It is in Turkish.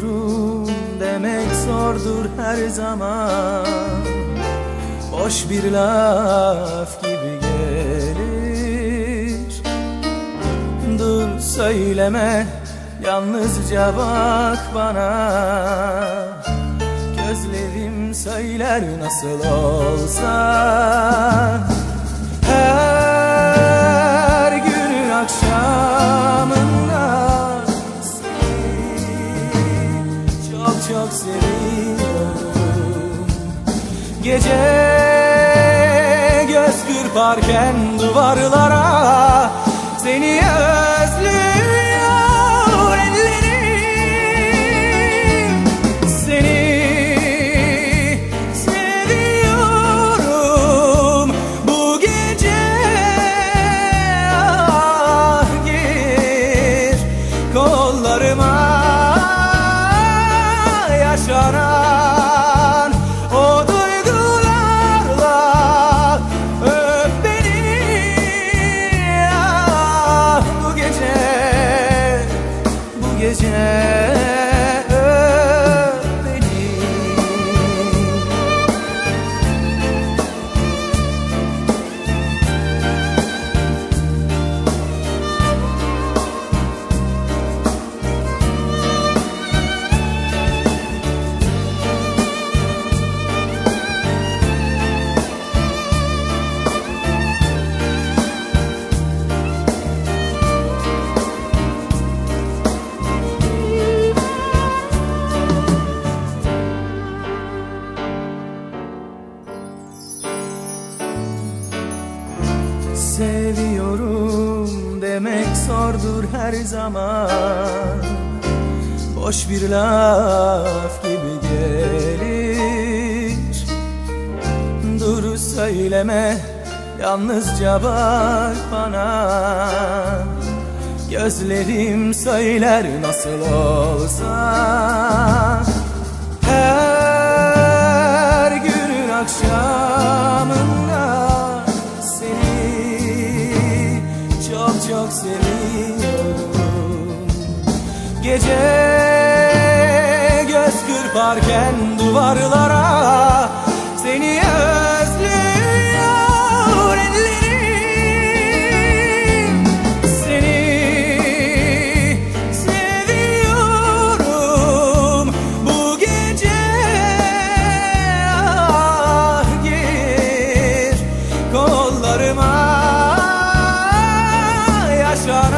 seviyorum demek zordur her zaman. Boş bir laf gibi gelir. Dur söyleme yalnızca bak bana. Gözlerim söyler nasıl olsa. Çok seviyorum. Gece göz kırparken duvarlara Seni özlüyor gece Demek zordur her zaman. Boş bir laf gibi gelir. Dur söyleme yalnızca bak bana. Gözlerim söyler nasıl olsa. Her günün akşamında seviyorum. Gece göz kırparken duvarlara seni öpüyorum shut.